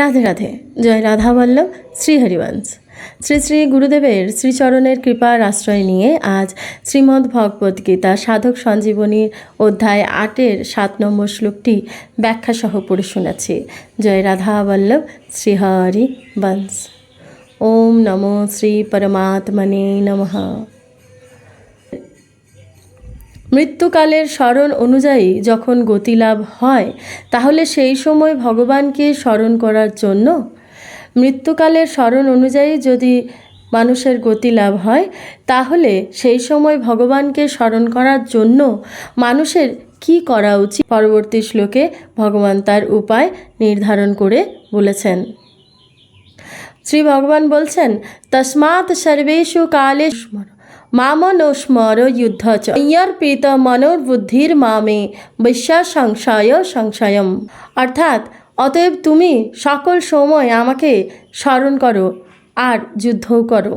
রাধে রাধে। জয় রাধা বল্লভ, শ্রী হরিবংশ। শ্রী শ্রী গুরুদেবের শ্রীচরণের কৃপার আশ্রয় নিয়ে আজ শ্রীমদ্ ভগবদ্ গীতা সাধক সঞ্জীবনীর অধ্যায় আটের সাত নম্বর শ্লোকটি ব্যাখ্যাসহ পড়ে শোনাচ্ছি। জয় রাধা বল্লভ, শ্রী হরি বংশ ওম নমো শ্রী পরমাত্মনে নমঃ। মৃত্যুকালের স্মরণ অনুযায়ী যখন গতিলাভ হয়, তাহলে সেই সময় ভগবানকে স্মরণ করার জন্য? মৃত্যুকালের স্মরণ অনুযায়ী যদি মানুষের গতি লাভ হয়, তাহলে সেই সময় ভগবানকে স্মরণ করার জন্য মানুষের কি করা উচিত? পরবর্তী শ্লোকে ভগবান তার উপায় নির্ধারণ করে বলেছেন। শ্রী ভগবান বলছেন, তস্মাৎ সর্বেষু কালে মামনো স্মর যুদ্ধ চ অর্পিত মনোর্বুদ্ধির মামে বিশ্বাস সংশয় সংশয়ম অর্থাৎ অতএব তুমি সকল সময় আমাকে স্মরণ করো আর যুদ্ধও করো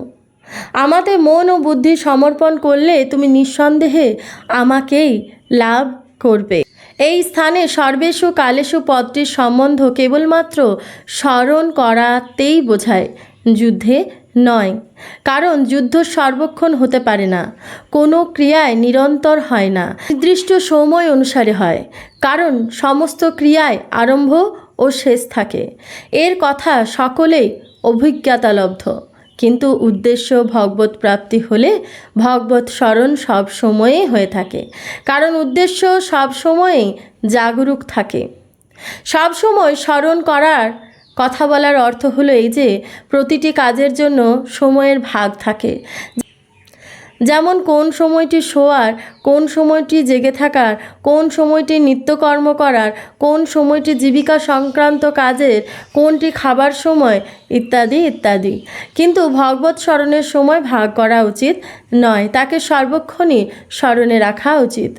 আমাতে মন ও বুদ্ধি সমর্পণ করলে তুমি নিঃসন্দেহে আমাকেই লাভ করবে এই স্থানে সর্বেষু কালেষু পদটির সম্বন্ধ কেবলমাত্র স্মরণ করাতেই বোঝায়। যুদ্ধে নয়। কারণ যুদ্ধ সর্বক্ষণ হতে পারে না। কোনো ক্রিয়ায় নিরন্তর হয় না। নির্দিষ্ট সময় অনুসারে হয়। কারণ সমস্ত ক্রিয়ায় আরম্ভ ও শেষ থাকে। এর কথা সকলেই অভিজ্ঞতালব্ধ। কিন্তু উদ্দেশ্য ভগবত প্রাপ্তি হলে ভগবত স্মরণ সব সময়ে হয়ে থাকে। কারণ উদ্দেশ্য সব সময়েই জাগরুক থাকে। সব সময় স্মরণ করার কথা বলার অর্থ হলো এই যে প্রতিটি কাজের জন্য সময়ের ভাগ থাকে। যেমন কোন সময়টি শোয়ার, কোন সময়টি জেগে থাকার, কোন সময়টি নিত্যকর্ম করার, কোন সময়টি জীবিকা সংক্রান্ত কাজের, কোনটি খাবার সময়, ইত্যাদি ইত্যাদি। কিন্তু ভগবত স্মরণের সময় ভাগ করা উচিত নয়, তাকে সর্বক্ষণই স্মরণে রাখা উচিত।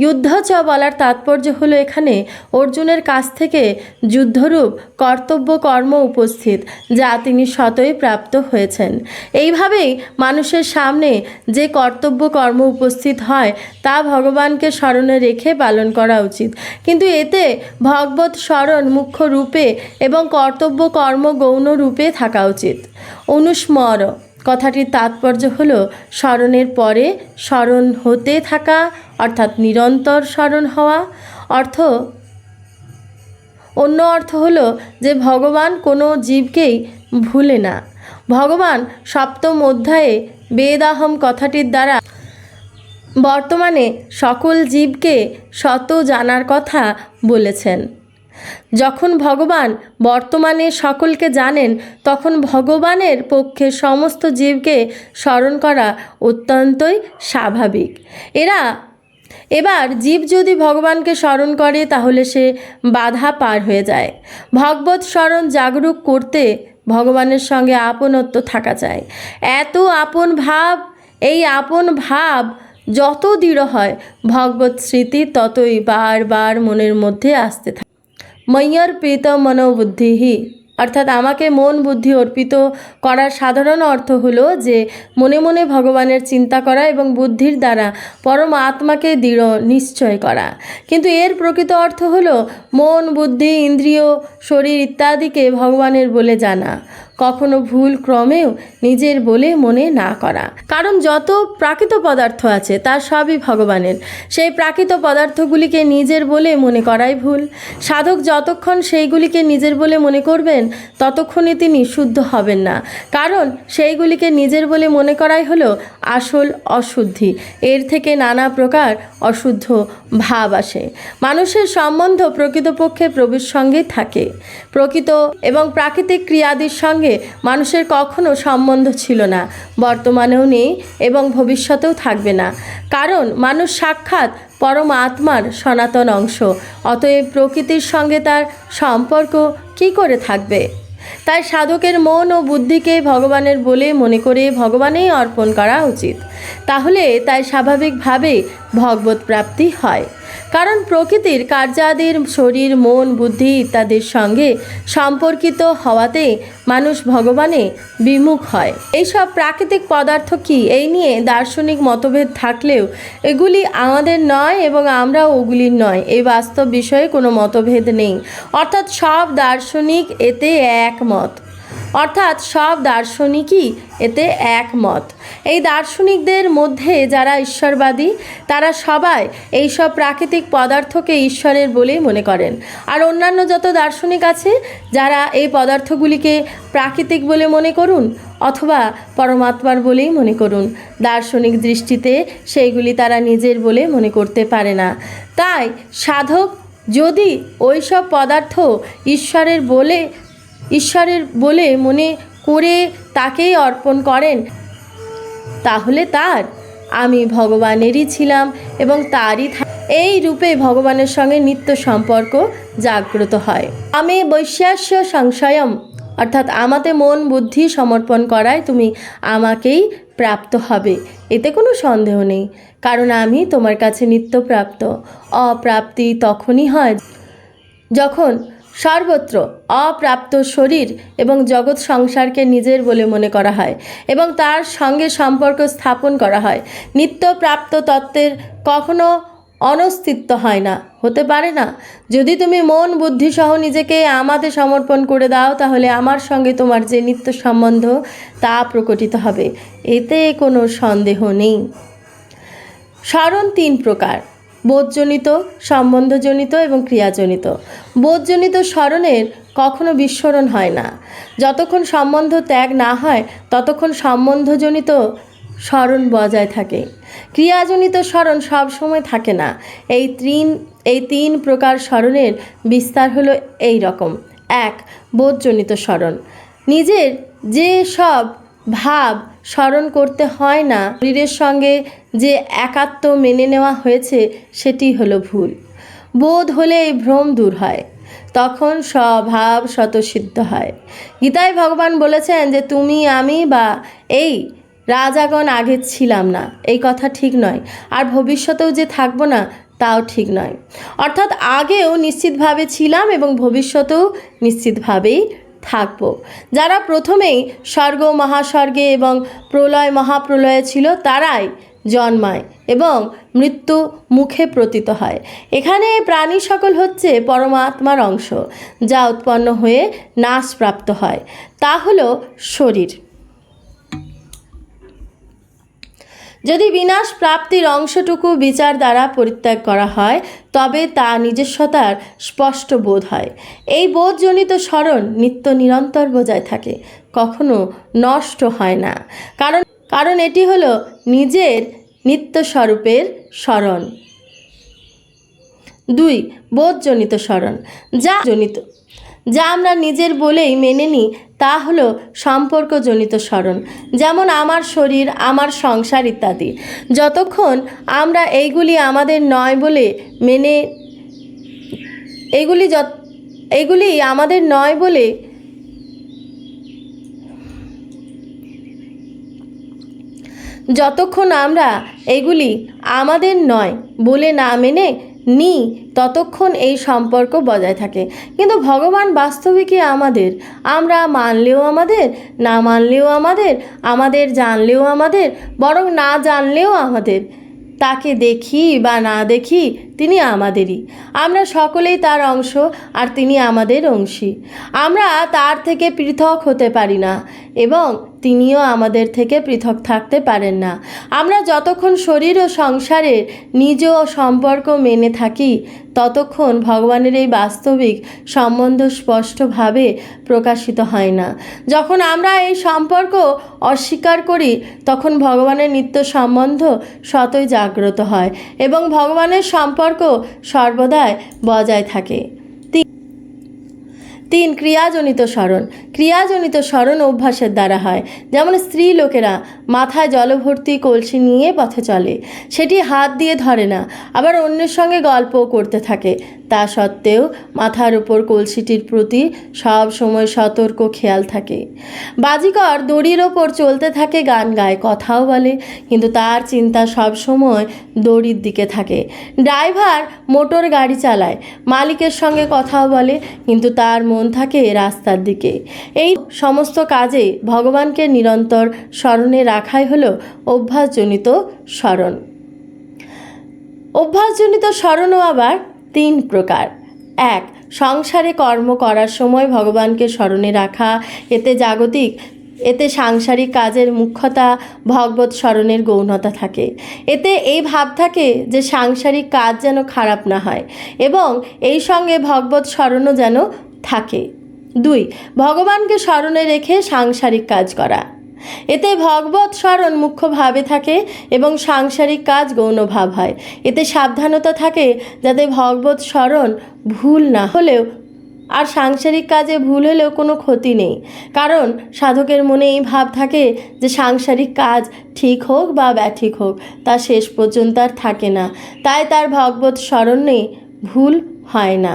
যুদ্ধ চ বলার তাৎপর্য হলো এখানে অর্জুনের কাছ থেকে যুদ্ধরূপ, কর্তব্য, কর্ম উপস্থিত, যা তিনি শতই প্রাপ্ত হয়েছেন। এইভাবেই মানুষের সামনে যে কর্তব্য কর্ম উপস্থিত হয়, তা ভগবানকে স্মরণে রেখে পালন করা উচিত। কিন্তু এতে ভগবত স্মরণ মুখ্য রূপে এবং কর্তব্য কর্ম গৌণ রূপে থাকা উচিত। অনুস্মর। কথাটির তাৎপর্য হল, স্মরণের পরে স্মরণ হতে থাকা, অর্থাৎ নিরন্তর স্মরণ হওয়া। অর্থ, অন্য অর্থ হলো যে ভগবান কোনো জীবকেই ভুলে না। ভগবান সপ্তম অধ্যায়ে বেদাহম কথাটির দ্বারা, বর্তমানে সকল জীবকে শত জানার কথা বলেছেন। যখন ভগবান বর্তমানে সকলকে জানেন, তখন ভগবানের পক্ষে সমস্ত জীবকে স্মরণ করা অত্যন্তই স্বাভাবিক। এরা, এবার জীব যদি ভগবানকে স্মরণ করে, তাহলে সে বাধা পার হয়ে যায়। ভগবত স্মরণ জাগরুক করতে ভগবানের সঙ্গে আপনত্ব থাকা চায় এত আপন ভাব, এই আপন ভাব যত দৃঢ় হয়, ভগবত স্মৃতি ততই বারবার মনের মধ্যে আসতে থাকে। মৈয়ার প্রীত মনোবুদ্ধিহি অর্থাৎ আমাকে মন বুদ্ধি অর্পিত করার সাধারণ অর্থ হলো যে মনে মনে ভগবানের চিন্তা করা এবং বুদ্ধির দ্বারা পরম আত্মাকে দৃঢ় নিশ্চয় করা। কিন্তু এর প্রকৃত অর্থ হলো মন, বুদ্ধি, ইন্দ্রিয়, শরীর ইত্যাদিকে ভগবানের বলে জানা। কখনো ভুল ক্রমেও নিজের বলে মনে না করা। কারণ যত প্রাকৃত পদার্থ আছে, তার সবই ভগবানের। সেই প্রাকৃত পদার্থগুলিকে নিজের বলে মনে করাই ভুল। সাধক যতক্ষণ সেইগুলিকে নিজের বলে মনে করবেন, ততক্ষণে তিনি শুদ্ধ হবেন না। কারণ সেইগুলিকে নিজের বলে মনে করাই হলো আসল অশুদ্ধি। এর থেকে নানা প্রকার অশুদ্ধ ভাব আসে। মানুষের সম্বন্ধ প্রকৃতপক্ষে প্রভুর সঙ্গে থাকে। প্রকৃত এবং প্রাকৃতিক ক্রিয়াদির সঙ্গে মানুষের কখনো সম্বন্ধ ছিল না, বর্তমানেও নেই এবং ভবিষ্যতেও থাকবে না। কারণ মানুষ সাক্ষাৎ পরম আত্মার সনাতন অংশ, অতএব প্রকৃতির সঙ্গে তার সম্পর্ক কি করে থাকবে? তাই সাধকের মন ও বুদ্ধিকে ভগবানের বলে মনে করে ভগবানেই অর্পণ করা উচিত। তাহলে তাই স্বাভাবিকভাবে ভগবত প্রাপ্তি হয়। কারণ প্রকৃতির কার্যাদির শরীর, মন, বুদ্ধি ইত্যাদির সঙ্গে সম্পর্কিত হওয়াতে মানুষ ভগবানে বিমুখ হয়। এইসব প্রাকৃতিক পদার্থ কি? এই নিয়ে দার্শনিক মতভেদ থাকলেও এগুলি আমাদের নয় এবং আমরা ওগুলির নয়। এই বাস্তব বিষয়ে কোনো মতভেদ নেই। অর্থাৎ সব দার্শনিক এতে একমত। অর্থাৎ সব দার্শনিকই এতে একমত। এই দার্শনিকদের মধ্যে যারা ঈশ্বরবাদী, তারা সবাই এইসব প্রাকৃতিক পদার্থকে ঈশ্বরের বলেই মনে করেন। আর অন্যান্য যত দার্শনিক আছে, যারা এই পদার্থগুলিকে প্রাকৃতিক বলে মনে করুন অথবা পরমাত্মার বলেই মনে করুন, দার্শনিক দৃষ্টিতে সেইগুলি তারা নিজের বলে মনে করতে পারে না। তাই সাধক যদি ওইসব পদার্থ ঈশ্বরের বলে ঈশ্বরের বলে মনে করে তাকেই অর্পণ করেন। তাহলে তার, আমি ভগবানেরই ছিলাম এবং তারই এই রূপে ভগবানের সঙ্গে নিত্য সম্পর্ক জাগ্রত হয়। আমি বৈশ্যাস্য সংশয়ম, অর্থাৎ আমাতে মন বুদ্ধি সমর্পণ করায় তুমি আমাকেই প্রাপ্ত হবে, এতে কোনো সন্দেহ নেই, কারণ আমি তোমার কাছে নিত্য প্রাপ্ত। অপ্রাপ্তি তখনই হয় যখন সর্বত্র অপ্রাপ্ত শরীর এবং জগৎ সংসারকে নিজের বলে মনে করা হয় এবং তার সঙ্গে সম্পর্ক স্থাপন করা হয়। নিত্য প্রাপ্ত তত্ত্বের কখনো অনস্তিত্ব হয় না। হতে পারে না। যদি তুমি মন, বুদ্ধি সহ নিজেকে আমাতে সমর্পণ করে দাও, তাহলে আমার সঙ্গে তোমার যে নিত্য সম্বন্ধ, তা প্রকটিত হবে। এতে কোনো সন্দেহ নেই। স্মরণ তিন প্রকার। বোধজনিত, সম্বন্ধজনিত এবং ক্রিয়াজনিত। বোধজনিত স্মরণের কখনো বিস্মরণ হয় না। যতক্ষণ সম্বন্ধ ত্যাগ না হয়, ততক্ষণ সম্বন্ধজনিত স্মরণ বজায় থাকে। ক্রিয়াজনিত স্মরণ সবসময় থাকে না। এই তিন এই তিন প্রকার স্মরণের বিস্তার হলো এই রকম। এক, বোধজনিত স্মরণ। নিজের যে সব ভাব স্মরণ করতে হয় না। শরীরের সঙ্গে যে একাত্ম মেনে নেওয়া হয়েছে, সেটি হলো ভুল। বোধ হলে এই ভ্রম দূর হয়। তখন স্বভাব স্বতঃসিদ্ধ হয়। গীতায় ভগবান বলেছেন যে, তুমি, আমি বা এই রাজাগণ আগে ছিলাম না। এই কথা ঠিক নয়। আর ভবিষ্যতেও যে থাকব না, তাও ঠিক নয়। অর্থাৎ আগেও নিশ্চিতভাবে ছিলাম এবং ভবিষ্যতেও নিশ্চিতভাবেই থাকব। যারা প্রথমেই স্বর্গ, মহাস্বর্গে এবং প্রলয়, মহাপ্রলয়ে ছিল, তারাই জন্মায় এবং মৃত্যু মুখে প্রতীত হয়। এখানে প্রাণী সকল হচ্ছে পরমাত্মার অংশ, যা উৎপন্ন হয়ে নাশপ্রাপ্ত হয়। তা হলো শরীর। যদি বিনাশ প্রাপ্তির অংশটুকু বিচার দ্বারা পরিত্যাগ করা হয়, তবে তা নিজস্বতার স্পষ্ট বোধ হয়। এই বোধজনিত স্মরণ নিত্য নিরন্তর বজায় থাকে, কখনো নষ্ট হয় না। কারণ কারণ এটি হলো নিজের নিত্যস্বরূপের স্মরণ। দুই, বোধজনিত স্মরণ, যা জনিত যা আমরা নিজের বলেই মেনে নিই, তা হলো সম্পর্কজনিত স্মরণ, যেমন আমার শরীর, আমার সংসার ইত্যাদি। যতক্ষণ আমরা এইগুলি আমাদের নয় বলে মেনে এগুলি যত এগুলি আমাদের নয় বলে যতক্ষণ আমরা এগুলি আমাদের নয় বলে না মেনে নিই ততক্ষণ এই সম্পর্ক বজায় থাকে। কিন্তু ভগবান বাস্তবিকই আমাদের? আমরা মানলেও আমাদের, না মানলেও আমাদের আমাদের জানলেও আমাদের, বরং না জানলেও আমাদের। তাকে দেখি বা না দেখি তিনি আমাদেরই। আমরা সকলেই তার অংশ আর তিনি আমাদের অংশী। আমরা তার থেকে পৃথক হতে পারি না। এবং তিনিও আমাদের থেকে পৃথক থাকতে পারেন না। আমরা যতক্ষণ শরীর ও সংসারের নিজ সম্পর্ক মেনে থাকি, ততক্ষণ ভগবানের এই বাস্তবিক সম্বন্ধ স্পষ্টভাবে প্রকাশিত হয় না। যখন আমরা এই সম্পর্ক অস্বীকার করি, তখন ভগবানের নিত্য সম্বন্ধ সতই জাগ্রত হয় এবং ভগবানের সম্পর্ক সর্বদাই বজায় থাকে। তিন- ক্রিয়াজনিত স্মরণ। ক্রিয়াজনিত স্মরণ অভ্যাসের দ্বারা হয়। যেমন স্ত্রী লোকেরা মাথায় জলভর্তি কলসি নিয়ে পথে চলে। সেটি হাত দিয়ে ধরে না, আবার অন্যের সঙ্গে গল্পও করতে থাকে। তা সত্ত্বেও মাথার উপর কলসিটির প্রতি সব সময় সতর্ক খেয়াল থাকে। বাজিকর দড়ির ওপর চলতে থাকে গান গায়, কথাও বলে, কিন্তু তার চিন্তা সব সময় দড়ির দিকে থাকে। ড্রাইভার মোটর গাড়ি চালায়, মালিকের সঙ্গে কথাও বলে, কিন্তু তার মন থাকে রাস্তার দিকে। এই সমস্ত কাজে ভগবানকে নিরন্তর স্মরণে রাখাই হলো অভ্যাসজনিত স্মরণ। অভ্যাসজনিত স্মরণও আবার তিন প্রকার। এক, সংসারে কর্ম করার সময় ভগবানকে স্মরণে রাখা, এতে জাগতিক, এতে সাংসারিক কাজের মুখ্যতা ভগবত স্মরণের গৌণতা থাকে। এতে এই ভাব থাকে যে সাংসারিক কাজ যেন খারাপ না হয় এবং এই সঙ্গে ভগবত স্মরণও যেন থাকে। দুই, ভগবানকে স্মরণে রেখে সাংসারিক কাজ করা। এতে ভগবত স্মরণ মুখ্যভাবে থাকে এবং সাংসারিক কাজ গৌণভাব হয়। এতে সাবধানতা থাকে যাতে ভগবত স্মরণ ভুল না হলেও আর সাংসারিক কাজে ভুল হলেও কোনো ক্ষতি নেই। কারণ সাধকের মনে এই ভাব থাকে যে সাংসারিক কাজ ঠিক হোক বা ব্যাঠিক হোক, তা শেষ পর্যন্ত আর থাকে না। তাই তার ভগবত স্মরণে ভুল হয় না।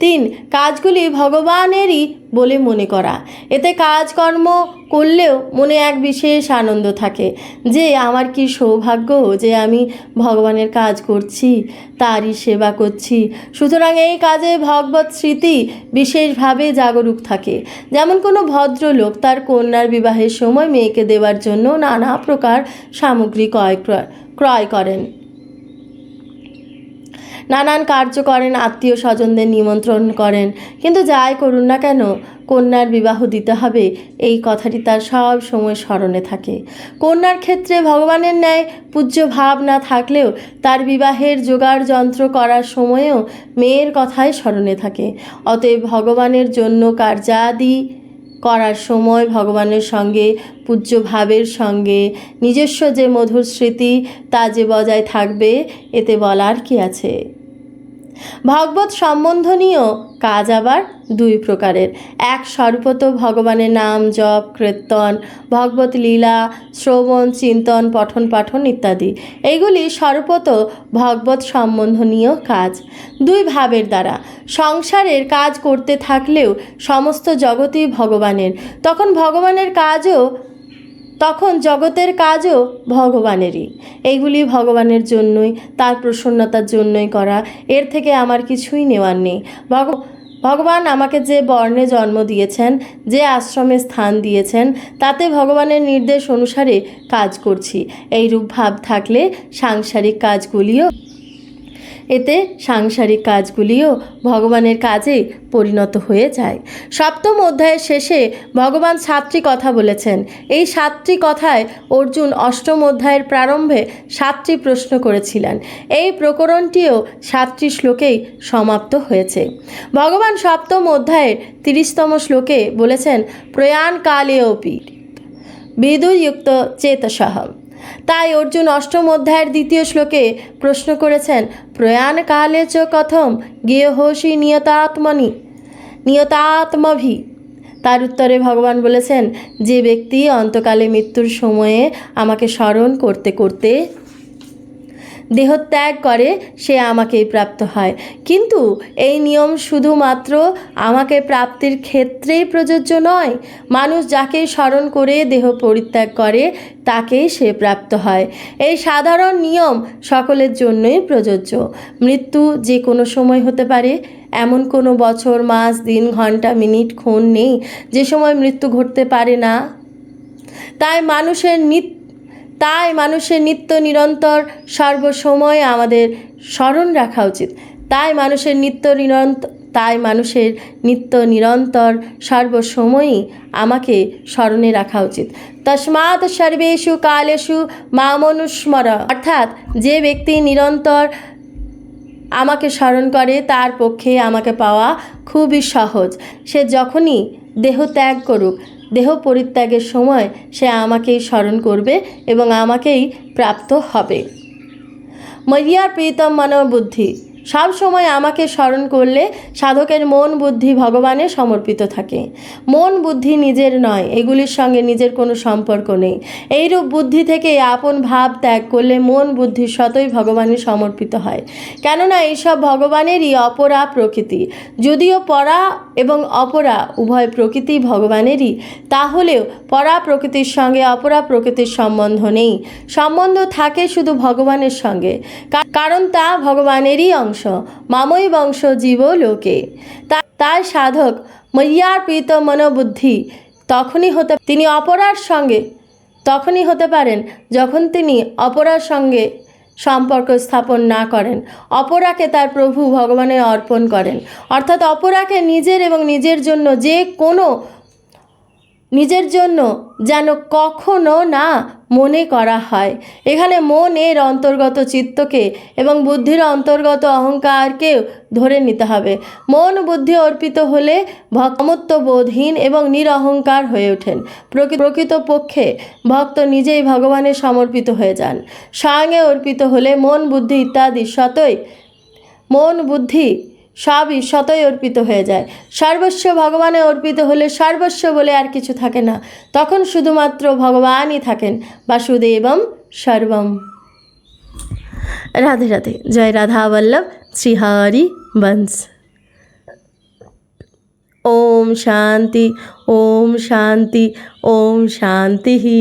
তিন, কাজগুলি ভগবানেরই বলে মনে করা। এতে কাজকর্ম করলেও মনে এক বিশেষ আনন্দ থাকে। যে, আমার কি সৌভাগ্য যে আমি ভগবানের কাজ করছি, তারই সেবা করছি। সুতরাং এই কাজে ভগবত স্মৃতি বিশেষভাবে জাগরুক থাকে। যেমন কোনো ভদ্রলোক তার কন্যার বিবাহের সময় মেয়েকে দেওয়ার জন্য নানা প্রকার সামগ্রী ক্রয় ক্রয় ক্রয় করেন। নানান কার্য করেন আত্মীয় স্বজনদের নিমন্ত্রণ করেন। কিন্তু যাই করুন না কেন, কন্যার বিবাহ দিতে হবে, এই কথাটি তার সব সময় স্মরণে থাকে। কন্যার ক্ষেত্রে ভগবানের ন্যায় পূজ্য ভাব না থাকলেও তার বিবাহের জোগাড় যন্ত্র করার সময়েও মেয়ের কথাই স্মরণে থাকে। অতএব ভগবানের জন্য কার্যাদি করার সময় ভগবানের সঙ্গে পূজ্য ভাবের সঙ্গে। নিজস্ব যে মধুর স্মৃতি, তা যে বজায় থাকবে, এতে বলার কি আছে? ভগবত সম্বন্ধনীয় কাজ আবার দুই প্রকারের। এক সর্বত ভগবানের নাম জপ, কীর্তন, ভগবত লীলা, শ্রবণ, চিন্তন, পঠন, পাঠন ইত্যাদি। এইগুলি সর্বত ভগবত সম্বন্ধনীয় কাজ। দুই, ভাবের দ্বারা। সংসারের কাজ করতে থাকলেও সমস্ত জগতই ভগবানের। তখন ভগবানের কাজও তখন জগতের কাজও ভগবানেরই। এইগুলি ভগবানের জন্যই, তার প্রসন্নতার জন্যই করা। এর থেকে আমার কিছুই নেওয়ার নেই। ভগ, ভগবান আমাকে যে বর্ণে জন্ম দিয়েছেন, যে আশ্রমে স্থান দিয়েছেন, তাতে ভগবানের নির্দেশ অনুসারে কাজ করছি। এই রূপ ভাব থাকলে সাংসারিক কাজগুলিও এতে সাংসারিক কাজগুলিও ভগবানের কাজে পরিণত হয়ে যায়। সপ্তম অধ্যায়ের শেষে ভগবান সাতটি কথা বলেছেন। এই সাতটি কথায় অর্জুন অষ্টম অধ্যায়ের প্রারম্ভে সাতটি প্রশ্ন করেছিলেন। এই প্রকরণটিও সাতটি শ্লোকেই সমাপ্ত হয়েছে। ভগবান সপ্তম অধ্যায়ের তিরিশতম শ্লোকে বলেছেন, প্রয়াণ কালে অপি বিদুযুক্ত চেতসহ তাই অর্জুন অষ্টম অধ্যায়ের দ্বিতীয় শ্লোকে প্রশ্ন করেছেন, প্রয়াণ কালে চ কথম গেহসি নিয়তাত্মনি, নিয়তাত্মভি? তার উত্তরে ভগবান বলেছেন, যে ব্যক্তি অন্তকালে মৃত্যুর সময়ে আমাকে স্মরণ করতে করতে দেহত্যাগ করে সে আমাকেই প্রাপ্ত হয়। কিন্তু এই নিয়ম শুধুমাত্র আমাকে প্রাপ্তির ক্ষেত্রেই প্রযোজ্য নয়, মানুষ যাকে স্মরণ করে দেহ পরিত্যাগ করে, তাকেই সে প্রাপ্ত হয়। এই সাধারণ নিয়ম সকলের জন্যই প্রযোজ্য। মৃত্যু যে কোনো সময় হতে পারে, এমন কোনো বছর, মাস, দিন, ঘণ্টা, মিনিট ক্ষণ নেই, যে সময় মৃত্যু ঘটতে পারে না। তাই মানুষের নিত্য তাই মানুষের নিত্য নিরন্তর সর্বসময় আমাদের স্মরণ রাখা উচিত। তাই মানুষের নিত্য নিরন্তর তাই মানুষের নিত্য নিরন্তর সর্বসময়ই আমাকে স্মরণে রাখা উচিত। তস্মাৎ সর্বেষু কালেষু মামনুস্মর। অর্থাৎ যে ব্যক্তি নিরন্তর আমাকে স্মরণ করে, তার পক্ষে আমাকে পাওয়া খুবই সহজ। সে যখনই দেহ ত্যাগ করুক দেহ পরিত্যাগের সময় সে আমাকেই স্মরণ করবে এবং আমাকেই প্রাপ্ত হবে। মরিয়ার প্রীতম মনোবুদ্ধি সব সময় আমাকে স্মরণ করলে সাধকের মন বুদ্ধি ভগবানে সমর্পিত থাকে। মন বুদ্ধি নিজের নয়, এগুলির সঙ্গে নিজের কোনো সম্পর্ক নেই। এইরূপ বুদ্ধি থেকে আপন ভাব ত্যাগ করলে মন বুদ্ধি সতই ভগবানে সমর্পিত হয়। কেননা এইসব ভগবানেরই অপরা প্রকৃতি। যদিও পরা এবং অপরা, উভয় প্রকৃতি ভগবানেরই, তাহলেও পরা প্রকৃতির সঙ্গে অপরা প্রকৃতির সম্বন্ধ নেই। সম্বন্ধ থাকে শুধু ভগবানের সঙ্গে কারণ তা ভগবানেরই অংশ, মামই বংশ জীব লোকে। তা- তাই সাধক মയ്যার প্রীত মনোবুদ্ধি তখনই হতে, তিনি অপরার সঙ্গে, তখনই হতে পারেন যখন তিনি অপরার সঙ্গে সম্পর্ক স্থাপন না করেন। অপরাকে তার প্রভু ভগবানে অর্পণ করেন। অর্থাৎ অপরাকে নিজের এবং নিজের জন্য যে কোনো, নিজের জন্য যেন কখনো না মনে করা হয়। এখানে মন এর অন্তর্গত চিত্তকে এবং বুদ্ধির অন্তর্গত অহংকারকেও ধরে নিতে হবে। মন বুদ্ধি অর্পিত হলে ভক্তমত্ব বোধহীন এবং নিরহংকার হয়ে ওঠেন। প্রকৃ- প্রকৃতপক্ষে ভক্ত নিজেই ভগবানের সমর্পিত হয়ে যান। স্বয়ংয়ে অর্পিত হলে মন বুদ্ধি ইত্যাদি সতই মন বুদ্ধি সবই সতই অর্পিত হয়ে যায়। সর্বস্ব ভগবানে অর্পিত হলে সর্বস্ব বলে আর কিছু থাকে না। তখন শুধুমাত্র ভগবানই থাকেন। বাসুদেবম সর্বম। রাধে রাধে। জয় রাধা বল্লভ। শ্রীহরি বংশ ওম শান্তি ওম শান্তি ওম শান্তি।